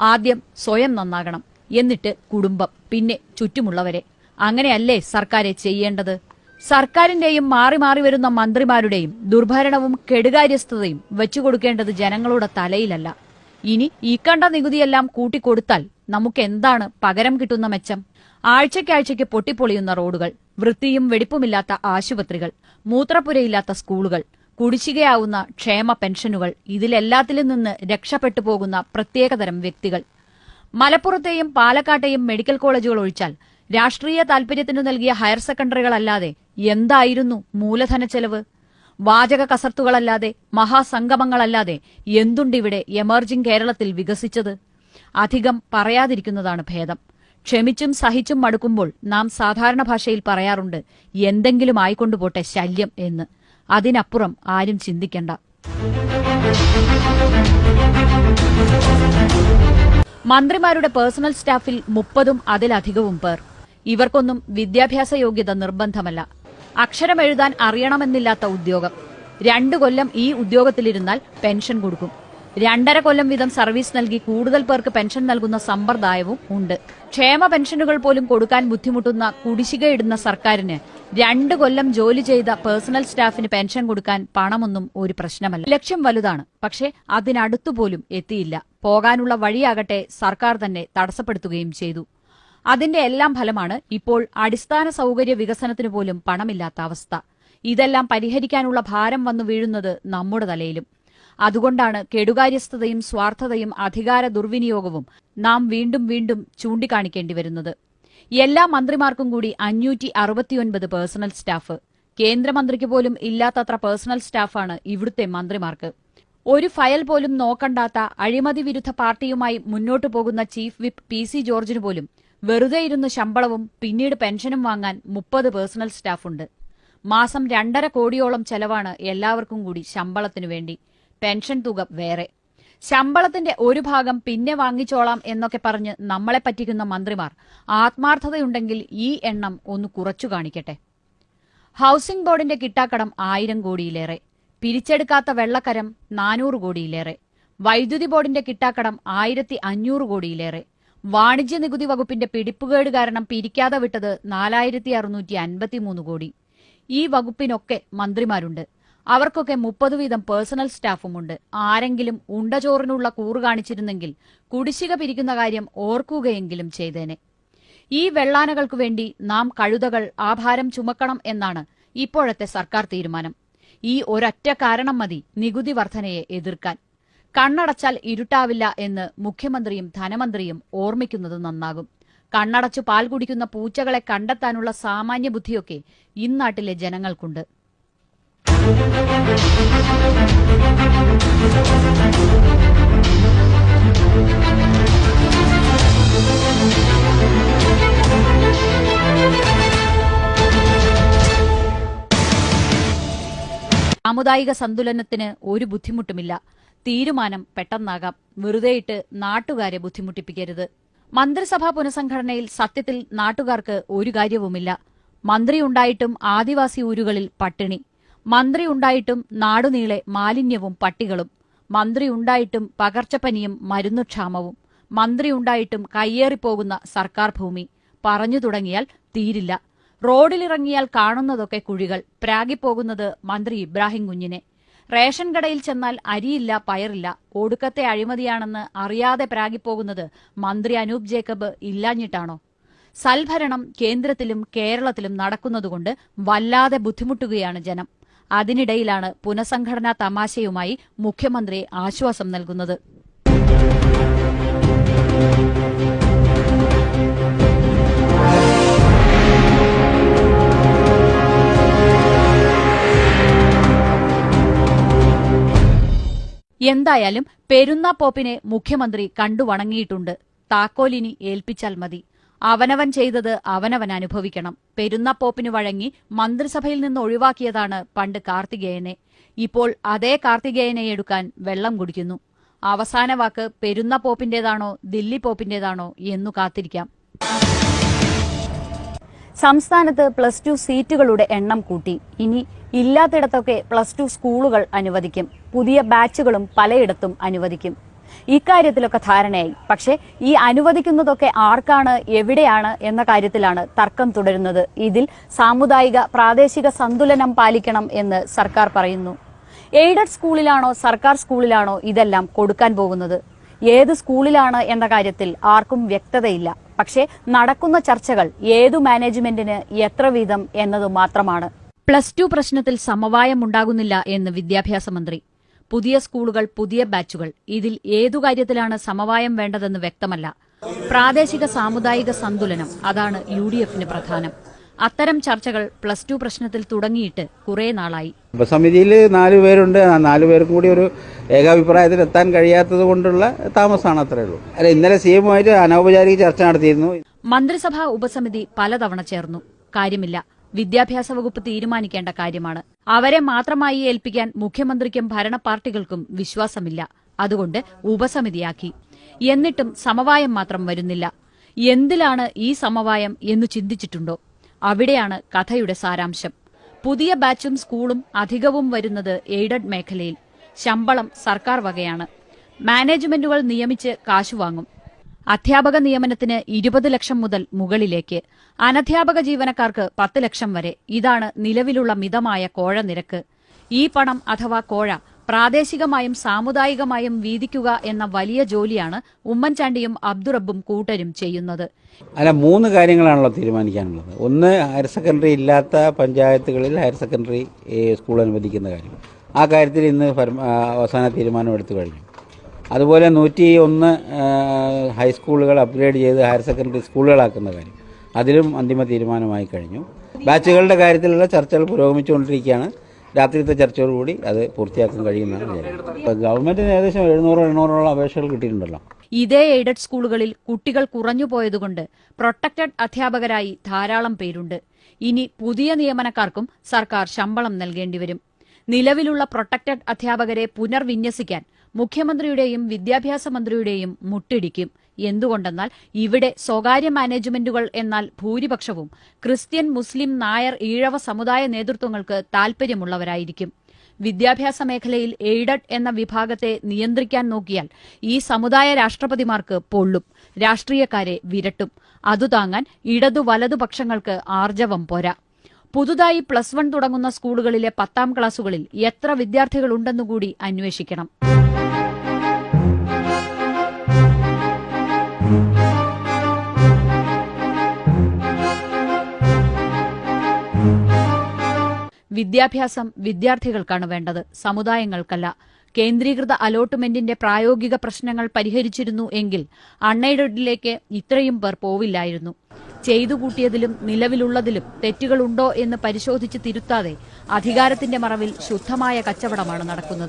ആദ്യം സ്വയം നന്നാകണം. എന്നിട്ട് കുടുംബം പിന്നെ ചുറ്റുമുള്ളവരെ. അങ്ങനെയല്ലേ സർക്കാരെ ചെയ്യേണ്ടത്? സർക്കാരിന്റെയും മാറി മാറി വരുന്ന മന്ത്രിമാരുടെയും ദുർഭരണവും കെടുകാര്യസ്ഥതയും വെച്ചുകൊടുക്കേണ്ടത് ജനങ്ങളുടെ തലയിലല്ല. ഇനി ഈ കണ്ട നികുതിയെല്ലാം കൂട്ടിക്കൊടുത്താൽ നമുക്ക് എന്താണ് പകരം കിട്ടുന്ന മെച്ചം? ആഴ്ചയ്ക്കാഴ്ചയ്ക്ക് പൊട്ടിപ്പൊളിയുന്ന റോഡുകൾ വൃത്തിയും വെടിപ്പുമില്ലാത്ത ആശുപത്രികൾ മൂത്രപ്പുരയില്ലാത്ത സ്കൂളുകൾ കുടിശ്ശികയാവുന്ന ക്ഷേമ പെൻഷനുകൾ ഇതിലെല്ലാത്തിലും നിന്ന് രക്ഷപ്പെട്ടു പോകുന്ന പ്രത്യേകതരം വ്യക്തികൾ. മലപ്പുറത്തെയും പാലക്കാട്ടെയും മെഡിക്കൽ കോളേജുകൾ ഒഴിച്ചാൽ രാഷ്ട്രീയ താൽപര്യത്തിനു നൽകിയ ഹയർ സെക്കൻഡറികളല്ലാതെ എന്തായിരുന്നു മൂലധന ചെലവ്? വാചക കസർത്തുകളല്ലാതെ മഹാസംഗമങ്ങളല്ലാതെ എന്തുണ്ടിവിടെ എമർജിംഗ് കേരളത്തിൽ വികസിച്ചത്? അധികം പറയാതിരിക്കുന്നതാണ് ഭേദം. ക്ഷമിച്ചും സഹിച്ചും മടുക്കുമ്പോൾ നാം സാധാരണ ഭാഷയിൽ പറയാറുണ്ട് എന്തെങ്കിലും ആയിക്കൊണ്ടുപോട്ടെ ശല്യം എന്ന്. അതിനപ്പുറം ആരും ചിന്തിക്കണ്ട. മന്ത്രിമാരുടെ പേഴ്സണൽ സ്റ്റാഫിൽ മുപ്പതും അതിലധികവും പേർ. ഇവർക്കൊന്നും വിദ്യാഭ്യാസ യോഗ്യത നിർബന്ധമല്ല. അക്ഷരമെഴുതാൻ അറിയണമെന്നില്ലാത്ത ഉദ്യോഗം. രണ്ടു കൊല്ലം ഈ ഉദ്യോഗത്തിലിരുന്നാൽ പെൻഷൻ കൊടുക്കും. രണ്ടര കൊല്ലം വീതം സർവീസ് നൽകി കൂടുതൽ പേർക്ക് പെൻഷൻ നൽകുന്ന സമ്പ്രദായവും ഉണ്ട്. ക്ഷേമ പെൻഷനുകൾ പോലും കൊടുക്കാൻ ബുദ്ധിമുട്ടുന്ന കുടിശ്ശികയിടുന്ന സർക്കാരിന് രണ്ട് കൊല്ലം ജോലി ചെയ്ത പേഴ്സണൽ സ്റ്റാഫിന് പെൻഷൻ കൊടുക്കാൻ പണമൊന്നും ഒരു പ്രശ്നമല്ല. ലക്ഷ്യം വലുതാണ് പക്ഷേ അതിനടുത്തുപോലും എത്തിയില്ല. പോകാനുള്ള വഴിയാകട്ടെ സർക്കാർ തന്നെ തടസ്സപ്പെടുത്തുകയും ചെയ്തു. അതിന്റെ എല്ലാം ഫലമാണ് ഇപ്പോൾ അടിസ്ഥാന സൗകര്യ വികസനത്തിന് പോലും പണമില്ലാത്ത അവസ്ഥ. ഇതെല്ലാം പരിഹരിക്കാനുള്ള ഭാരം വന്നു വീഴുന്നത് നമ്മുടെ തലയിലും. അതുകൊണ്ടാണ് കെടുകാര്യസ്ഥതയും സ്വാർത്ഥതയും അധികാര ദുർവിനിയോഗവും നാം വീണ്ടും വീണ്ടും ചൂണ്ടിക്കാണിക്കേണ്ടി വരുന്നത്. എല്ലാ മന്ത്രിമാർക്കും കൂടി അഞ്ഞൂറ്റി അറുപത്തിയൊൻപത് പേഴ്സണൽ സ്റ്റാഫ്. കേന്ദ്രമന്ത്രിക്ക് പോലും ഇല്ലാത്തത്ര പേഴ്സണൽ സ്റ്റാഫാണ് ഇവിടുത്തെ മന്ത്രിമാർക്ക്. ഒരു ഫയൽ പോലും നോക്കണ്ടാത്ത അഴിമതി വിരുദ്ധ പാർട്ടിയുമായി മുന്നോട്ടു പോകുന്ന ചീഫ് വിപ്പ് പി സി ജോർജിന് പോലും വെറുതെ ഇരുന്ന് ശമ്പളവും പിന്നീട് പെൻഷനും വാങ്ങാൻ മുപ്പത് പേഴ്സണൽ സ്റ്റാഫുണ്ട്. മാസം രണ്ടര കോടിയോളം ചെലവാണ് എല്ലാവർക്കും കൂടി ശമ്പളത്തിനു വേണ്ടി. പെൻഷൻ തുക വേറെ. ശമ്പളത്തിന്റെ ഒരു ഭാഗം പിന്നെ വാങ്ങിച്ചോളാം എന്നൊക്കെ പറഞ്ഞ് നമ്മളെ പറ്റിക്കുന്ന മന്ത്രിമാർ ആത്മാർത്ഥതയുണ്ടെങ്കിൽ ഈ എണ്ണം ഒന്ന് കുറച്ചു കാണിക്കട്ടെ. ഹൌസിംഗ് ബോർഡിന്റെ കിട്ടാക്കടം ആയിരം കോടിയിലേറെ. പിരിച്ചെടുക്കാത്ത വെള്ളക്കരം നാനൂറ് കോടിയിലേറെ. വൈദ്യുതി ബോർഡിന്റെ കിട്ടാക്കടം ആയിരത്തി അഞ്ഞൂറ് കോടിയിലേറെ. വാണിജ്യ നികുതി വകുപ്പിന്റെ പിടിപ്പുകേട് കാരണം പിരിക്കാതെ വിട്ടത് നാലായിരത്തി അറുന്നൂറ്റി അൻപത്തിമൂന്ന് കോടി. ഈ വകുപ്പിനൊക്കെ മന്ത്രിമാരുണ്ട്. അവർക്കൊക്കെ മുപ്പത് വീതം പേഴ്സണൽ സ്റ്റാഫുമുണ്ട്. ആരെങ്കിലും ഉണ്ടചോറിനുള്ള കൂറ് കാണിച്ചിരുന്നെങ്കിൽ കുടിശ്ശിക പിരിക്കുന്ന കാര്യം ഓർക്കുകയെങ്കിലും ചെയ്തേനെ. ഈ വെള്ളാനകൾക്കു വേണ്ടി നാം കഴുതകൾ ആഭാരം ചുമക്കണം എന്നാണ് ഇപ്പോഴത്തെ സർക്കാർ തീരുമാനം. ഈ ഒരൊറ്റ കാരണം മതി നികുതി വർധനയെ എതിർക്കാൻ. കണ്ണടച്ചാൽ ഇരുട്ടാവില്ല എന്ന് മുഖ്യമന്ത്രിയും ധനമന്ത്രിയും ഓർമ്മിക്കുന്നത് നന്നാകും. കണ്ണടച്ചു പാൽ കുടിക്കുന്ന പൂച്ചകളെ കണ്ടെത്താനുള്ള സാമാന്യ ബുദ്ധിയൊക്കെ ഇന്നാട്ടിലെ ജനങ്ങൾക്കുണ്ട്. സാമുദായിക സന്തുലനത്തിന് ഒരു ബുദ്ധിമുട്ടുമില്ല. തീരുമാനം പെട്ടെന്നാകാം. വെറുതെയിട്ട് നാട്ടുകാരെ ബുദ്ധിമുട്ടിപ്പിക്കരുത്. മന്ത്രിസഭാ പുനഃസംഘടനയിൽ സത്യത്തിൽ നാട്ടുകാർക്ക് ഒരു കാര്യവുമില്ല. മന്ത്രിയുണ്ടായിട്ടും ആദിവാസി ഊരുകളിൽ പട്ടിണി. മന്ത്രിയുണ്ടായിട്ടും നാടുനീളെ മാലിന്യവും പട്ടികളും മന്ത്രിയുണ്ടായിട്ടും പകർച്ചപ്പനിയും മരുന്നുക്ഷാമവും മന്ത്രിയുണ്ടായിട്ടും കയ്യേറിപ്പോകുന്ന സർക്കാർ ഭൂമി പറഞ്ഞു തുടങ്ങിയാൽ തീരില്ല. റോഡിലിറങ്ങിയാൽ കാണുന്നതൊക്കെ കുഴികൾ പ്രാഗിപ്പോകുന്നത് മന്ത്രി ഇബ്രാഹിം കുഞ്ഞിനെ. റേഷൻ കടയിൽ ചെന്നാൽ അരിയില്ല പയറില്ല ഒടുക്കത്തെ അഴിമതിയാണെന്ന് അറിയാതെ പ്രാഗിപ്പോകുന്നത് മന്ത്രി അനൂപ് ജേക്കബ് ഇല്ലാഞ്ഞിട്ടാണോ? സൽഭരണം കേന്ദ്രത്തിലും കേരളത്തിലും നടക്കുന്നതുകൊണ്ട് വല്ലാതെ ബുദ്ധിമുട്ടുകയാണ് ജനം. അതിനിടയിലാണ് പുനഃസംഘടനാ തമാശയുമായി മുഖ്യമന്ത്രി ആശ്വാസം നൽകുന്നത്. എന്തായാലും പെരുന്ന പോപ്പിനെ മുഖ്യമന്ത്രി കണ്ടുവണങ്ങിയിട്ടുണ്ട് താക്കോലിനി ഏൽപ്പിച്ചാൽ മതി. അവനവൻ ചെയ്തത് അവനവൻ അനുഭവിക്കണം. പെരുന്ന പോപ്പിന് വഴങ്ങി മന്ത്രിസഭയിൽ നിന്ന് ഒഴിവാക്കിയതാണ് പണ്ട് കാർത്തികേയനെ. ഇപ്പോൾ അതേ കാർത്തികേയനെ എടുക്കാൻ വെള്ളം കുടിക്കുന്നു. അവസാന വാക്ക് പെരുന്ന പോപ്പിന്റേതാണോ ദില്ലി പോപ്പിന്റേതാണോ എന്നു കാത്തിരിക്കാം. സംസ്ഥാനത്ത് പ്ലസ് ടു സീറ്റുകളുടെ എണ്ണം കൂട്ടി. ഇനി ഇല്ലാത്തിടത്തൊക്കെ പ്ലസ് ടു സ്കൂളുകൾ അനുവദിക്കും. പുതിയ ബാച്ചുകളും പലയിടത്തും അനുവദിക്കും. ഇക്കാര്യത്തിലൊക്കെ ധാരണയായി. പക്ഷേ ഈ അനുവദിക്കുന്നതൊക്കെ ആർക്കാണ് എവിടെയാണ് എന്ന കാര്യത്തിലാണ് തർക്കം തുടരുന്നത്. ഇതിൽ സാമുദായിക പ്രാദേശിക സന്തുലനം പാലിക്കണം എന്ന് സർക്കാർ പറയുന്നു. എയ്ഡഡ് സ്കൂളിലാണോ സർക്കാർ സ്കൂളിലാണോ ഇതെല്ലാം കൊടുക്കാൻ പോകുന്നത്? ഏത് സ്കൂളിലാണ് എന്ന കാര്യത്തിൽ ആർക്കും വ്യക്തതയില്ല. പക്ഷേ നടക്കുന്ന ചർച്ചകൾ ഏതു മാനേജ്മെന്റിന് എത്ര വീതം എന്നത് മാത്രമാണ്. പ്ലസ് ടു പ്രശ്നത്തിൽ സമവായമുണ്ടാകുന്നില്ല എന്ന് വിദ്യാഭ്യാസ മന്ത്രി പുതിയ സ്കൂളുകൾ പുതിയ ബാച്ചുകൾ. ഇതിൽ ഏതു കാര്യത്തിലാണ് സമവായം വേണ്ടതെന്ന് വ്യക്തമല്ല. പ്രാദേശിക സാമുദായിക സന്തുലനം അതാണ് യു ഡി എഫിന് പ്രധാനം. അത്തരം ചർച്ചകൾ പ്ലസ് ടു പ്രശ്നത്തിൽ തുടങ്ങിയിട്ട് കുറെ നാളായി. ഉപസമിതിയിൽ നാലു പേരുണ്ട്. ആ നാല് പേർക്കും കൂടി ഒരു ഏകാഭിപ്രായത്തിൽ എത്താൻ കഴിയാത്തത് കൊണ്ടുള്ള താമസമാണ് അത്രേ ഉള്ളൂ. അല്ല ഇന്നലെ സി എമ്മുമായിട്ട് അനൗപചാരിക ചർച്ച നടത്തിയിരുന്നു. മന്ത്രിസഭാ ഉപസമിതി പലതവണ ചേർന്നു. കാര്യമില്ല. വിദ്യാഭ്യാസ വകുപ്പ് തീരുമാനിക്കേണ്ട കാര്യമാണ്. അവരെ മാത്രമായി ഏൽപ്പിക്കാൻ മുഖ്യമന്ത്രിക്കും ഭരണപാർട്ടികൾക്കും വിശ്വാസമില്ല. അതുകൊണ്ട് ഉപസമിതിയാക്കി. എന്നിട്ടും സമവായം മാത്രം വരുന്നില്ല. എന്തിലാണ് ഈ സമവായം എന്ന് ചിന്തിച്ചിട്ടുണ്ടോ? അവിടെയാണ് കഥയുടെ സാരാംശം. പുതിയ ബാച്ചും സ്കൂളും അധികവും വരുന്നത് എയ്ഡഡ് മേഖലയിൽ. ശമ്പളം സർക്കാർ വകയാണ്. മാനേജ്മെന്റുകൾ നിയമിച്ച് കാശു വാങ്ങും. അധ്യാപക നിയമനത്തിന് ഇരുപത് ലക്ഷം മുതൽ മുകളിലേക്ക് അനധ്യാപക ജീവനക്കാർക്ക് പത്ത് ലക്ഷം വരെ. ഇതാണ് നിലവിലുള്ള മിതമായ കോഴ നിരക്ക്. ഈ പണം അഥവാ കോഴ പ്രാദേശികമായും സാമുദായികമായും വീതിക്കുക എന്ന വലിയ ജോലിയാണ് ഉമ്മൻചാണ്ടിയും അബ്ദുറബും കൂട്ടരും ചെയ്യുന്നത്. അല്ല മൂന്ന് കാര്യങ്ങളാണല്ലോ തീരുമാനിക്കാനുള്ളത്. ഒന്ന് ഹയർ സെക്കൻഡറി ഇല്ലാത്ത പഞ്ചായത്തുകളിൽ ഹയർ സെക്കൻഡറി സ്കൂൾ അനുവദിക്കുന്ന കാര്യം ആ കാര്യത്തിൽ ഇന്ന് അവസാന തീരുമാനം എടുത്തു കഴിഞ്ഞു. അതുപോലെ നൂറ്റി ഒന്ന് ഹൈസ്കൂളുകൾ അപ്ഗ്രേഡ് ചെയ്ത് ഹയർ സെക്കൻഡറി സ്കൂളുകളാക്കുന്ന കാര്യം. അതിലും അന്തിമ തീരുമാനമായി കഴിഞ്ഞു. ബാച്ചുകളുടെ കാര്യത്തിലുള്ള ചർച്ചകൾ പുരോഗമിച്ചുകൊണ്ടിരിക്കുകയാണ്. രാത്രിത്തെ ചർച്ചയോടുകൂടി അത് പൂർത്തിയാക്കാൻ കഴിയുന്നതാണ് ഗവൺമെന്റിന് ഏകദേശം എഴുന്നൂറോ എണ്ണൂറോളം അപേക്ഷകൾ കിട്ടിയിട്ടുണ്ടല്ലോ. ഇതേ എയ്ഡഡ് സ്കൂളുകളിൽ കുട്ടികൾ കുറഞ്ഞുപോയതുകൊണ്ട് പ്രൊട്ടക്റ്റഡ് അധ്യാപകരായി ധാരാളം പേരുണ്ട്. ഇനി പുതിയ നിയമനക്കാർക്കും സർക്കാർ ശമ്പളം നൽകേണ്ടിവരും നിലവിലുള്ള പ്രൊട്ടക്റ്റഡ് അധ്യാപകരെ പുനർവിന്യസിക്കാൻ മുഖ്യമന്ത്രിയുടെയും വിദ്യാഭ്യാസ മന്ത്രിയുടെയും മുട്ടിടിക്കും. എന്തുകൊണ്ടെന്നാൽ ഇവിടെ സ്വകാര്യ മാനേജ്മെന്റുകൾ എന്നാൽ ഭൂരിപക്ഷവും ക്രിസ്ത്യൻ മുസ്ലിം നായർ ഈഴവ സമുദായ നേതൃത്വങ്ങൾക്ക് താൽപര്യമുള്ളവരായിരിക്കും. വിദ്യാഭ്യാസ മേഖലയിൽ എയ്ഡഡ് എന്ന വിഭാഗത്തെ നിയന്ത്രിക്കാൻ നോക്കിയാൽ ഈ സമുദായ രാഷ്ട്രപതിമാർക്ക് പൊള്ളും രാഷ്ട്രീയക്കാരെ വിരട്ടും. അതു താങ്ങാൻ ഇടതു വലതുപക്ഷങ്ങൾക്ക് ആർജവം പോരാ. പുതുതായി പ്ലസ് വൺ തുടങ്ങുന്ന സ്കൂളുകളിലെ പത്താം ക്ലാസുകളിൽ എത്ര വിദ്യാർത്ഥികളുണ്ടെന്നുകൂടി അന്വേഷിക്കണം. വിദ്യാഭ്യാസം വിദ്യാർത്ഥികൾക്കാണ് വേണ്ടത് സമുദായങ്ങൾക്കല്ല. കേന്ദ്രീകൃത അലോട്ട്മെന്റിന്റെ പ്രായോഗിക പ്രശ്നങ്ങൾ പരിഹരിച്ചിരുന്നു എങ്കിൽ അൺഎയ്ഡഡിലേക്ക് ഇത്രയും പേർ പോവില്ലായിരുന്നു. ചെയ്തു കൂട്ടിയതിലും നിലവിലുള്ളതിലും തെറ്റുകളുണ്ടോ എന്ന് പരിശോധിച്ച് തിരുത്താതെ അധികാരത്തിന്റെ മറവിൽ ശുദ്ധമായ കച്ചവടമാണ് നടക്കുന്നത്.